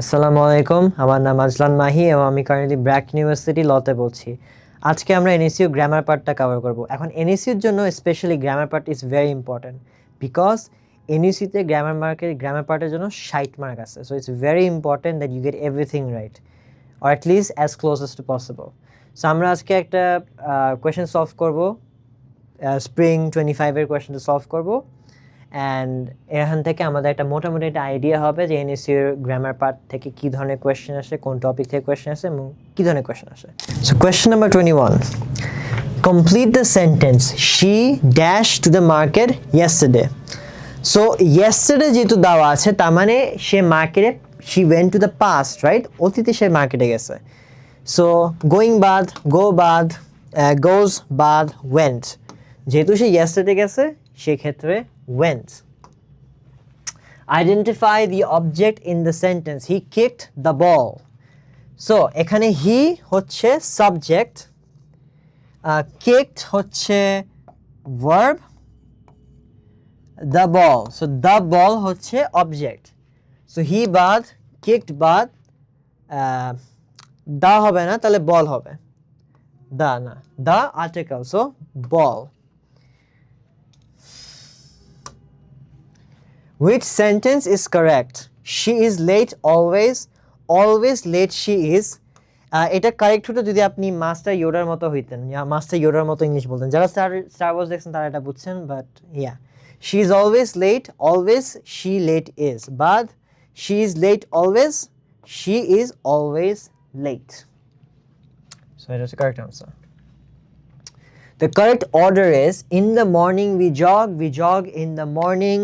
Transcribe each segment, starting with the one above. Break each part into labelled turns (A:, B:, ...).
A: আসসালামু আলাইকুম, আমার নাম আজলান মাহি এবং আমি কারেন্টলি ব্র্যাক ইউনিভার্সিটি লতে বলছি আজকে আমরা এনএসইউ গ্রামার পার্টটা কভার করব। এখন এনএসইউর জন্য specially grammar part is very important because এনইসিতে grammar মার্কের গ্রামার পার্টের জন্য ষাট মার্ক আছে। So it's very important that you get everything right or at least as closes to possible so আমরা আজকে একটা কোয়েশ্চেন সলভ করব। স্প্রিং টোয়েন্টি ফাইভের কোয়েশ্চেনটা সলভ করব। অ্যান্ড এখান থেকে আমাদের একটা মোটামুটি একটা আইডিয়া হবে যে এনএসির গ্রামার পার্ট থেকে কী ধরনের কোয়েশ্চেন আসে, কোন টপিক থেকে কোয়েশ্চেন আসে এবং কী ধরনের কোয়েশ্চেন আসে। So question number twenty one complete the sentence she dash to the market yesterday so yesterday যেহেতু দেওয়া আছে, তার মানে সে মার্কেটে she went to the past right অতীতে সে মার্কেটে গেছে। সো গোয়িং বাদ গো বাদ গোজ বাদ ওয়েন্ট যেহেতু সে ইয়েস্টারডে গেছে সেক্ষেত্রে went. Identify the object in the sentence. He kicked the ball. So, এখানে হি হচ্ছে সাবজেক্ট কিকড হচ্ছে verb the ball so the ball হচ্ছে অবজেক্ট সো হি বাদ কিকড বাদ দা হবে না, তাহলে বল হবে দা না the article so ball Which sentence is correct? She is late always. Always late she is. এটা কারেক্ট হতো যদি আপনি মাস্টার ইয়োডার মতো হইতেন মাস্টার ইয়োডার মতো ইংলিশ বলতেন যারা স্টার স্টার ওয়ার্স দেখছেন তারা এটা বুঝছেন but yeah she is always late always she late is but she is late always she is always late so এটা হচ্ছে correct answer The correct order is in the morning we jog, we jog in the morning.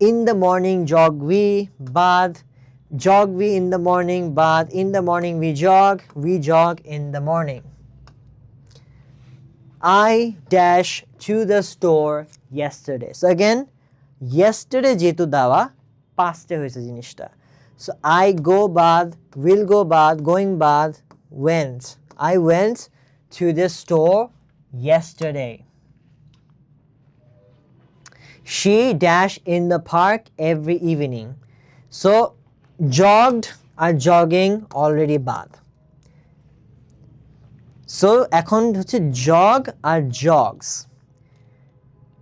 A: In the morning jog we, bath. Jog we in the morning, bath. In the morning we jog, we jog in the morning. I dash to the store yesterday. So again, yesterday যেহেতু দেওয়া পাস্টে হয়েছে জিনিসটা so I go বাদ will go বাদ going বাদ went. I went to the store yesterday. She dashed in the park every evening. So, jogged আর jogging already বাদ so এখন হচ্ছে জগ আর জগস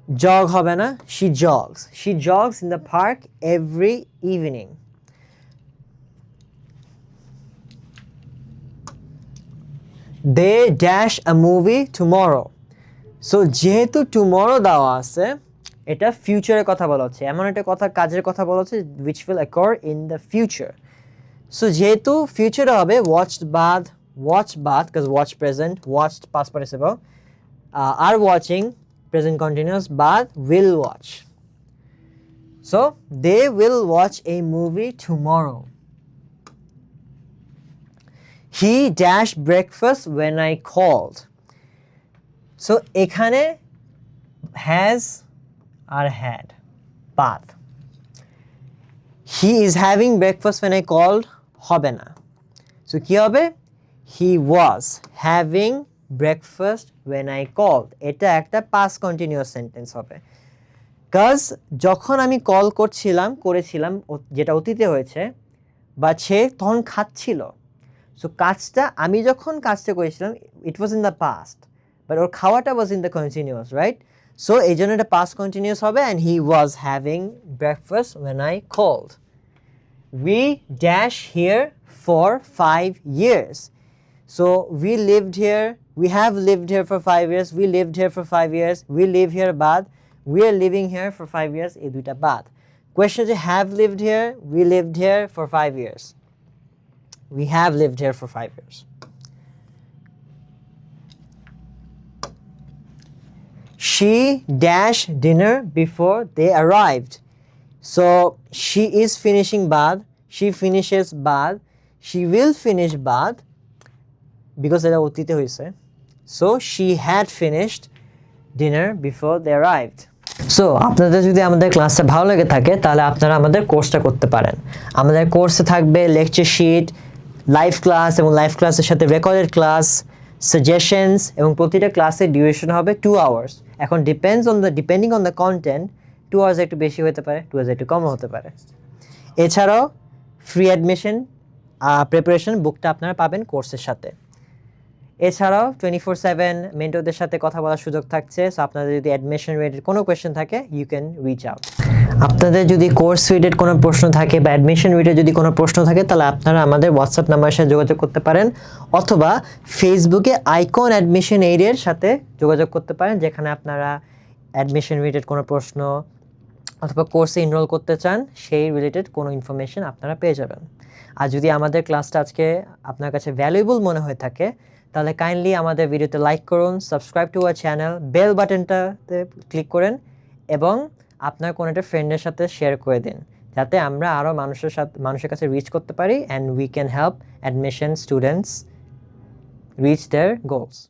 A: জগ হবে না she jogs she jogs in the park every evening they dash a movie tomorrow so যেহেতু tomorrow দেওয়া আছে এটা ফিউচারের কথা বলা হচ্ছে। এমন একটা কথা, কাজের কথা বলা হচ্ছে which will occur in the future so যেহেতু ফিউচারে হবে ওয়াচড বাদ ওয়াচ বাদ because watch present watch pass participle R watching present continuous বাদ will watch so they will watch a movie tomorrow he dash breakfast when I called so এখানে has আর had বাদ he is having breakfast when I called হবে না so কী হবে? He was having breakfast when I called এটা একটা past continuous sentence হবে। কাজ যখন আমি কল করছিলাম, করেছিলাম যেটা অতীতে হয়েছে, বা সে তখন খাচ্ছিল। সো কাজটা, আমি যখন কাজটা করেছিলাম it was in the past but ওর খাওয়াটা was in the continuous right so এই জন্য এটা পাস্ট কন্টিনিউয়াস হবে and he was having breakfast when I called we dash here for five years. So we lived here, we have lived here for five years, we lived here for five years, we live here bad, we are living here for five years, এই দুইটা বাদ Question যে have lived here, we lived here for five years. We have lived here for five years. She dashed dinner before they arrived. So, she is finishing bath. She finishes bath. She will finish bath because এটা অতীতে হয়েছে so she had finished dinner before they arrived so আপনাদের যদি আমাদের ক্লাসটা ভালো লেগে থাকে, তাহলে আপনারা আমাদের কোর্সটা করতে পারেন আমাদের কোর্সে থাকবে লেকচার শিট লাইভ ক্লাস এবং লাইভ ক্লাসের সাথে রেকর্ডেড ক্লাস সাজেশনস এবং প্রতিটা ক্লাসের ডিউরেশন হবে টু আওয়ার্স এখন depends on the depending on the content two hours একটু বেশি হতে পারে টু আওয়ার্স একটু কমও হতে পারে। এছাড়াও ফ্রি অ্যাডমিশন প্রিপারেশন বুকটা আপনারা পাবেন কোর্সের সাথে। এছাড়াও টোয়েন্টি ফোর সেভেন মেন্টরদের সাথে কথা বলার সুযোগ থাকছে সো আপনাদের যদি অ্যাডমিশন রিলেটেড কোনো কোয়েশ্চেন থাকে ইউ ক্যান রিচ আউট আপনাদের যদি কোর্স রিলেটেড কোনো প্রশ্ন থাকে বা অ্যাডমিশন রিলেটেড যদি কোনো প্রশ্ন থাকে, তাহলে আপনারা আমাদের হোয়াটসঅ্যাপ নাম্বারের সাথে যোগাযোগ করতে পারেন অথবা ফেসবুকে আইকন অ্যাডমিশন এইডের সাথে যোগাযোগ করতে পারেন, যেখানে আপনারা অ্যাডমিশন রিলেটেড কোনো প্রশ্ন অথবা কোর্সে এনরোল করতে চান, সেই রিলেটেড কোনো ইনফরমেশন আপনারা পেয়ে যাবেন। আর যদি আমাদের ক্লাসটা আজকে আপনার কাছে ভ্যালুয়েবল মনে হয়ে থাকে, তাহলে কাইন্ডলি আমাদের ভিডিওতে লাইক করুন subscribe to our channel bell বাটনটাতে click করেন এবং আপনার কোনো একটা ফ্রেন্ডের সাথে শেয়ার করে দিন, যাতে আমরা আরও মানুষের সাথে, মানুষের কাছে রিচ করতে পারি and we can help admission students reach their goals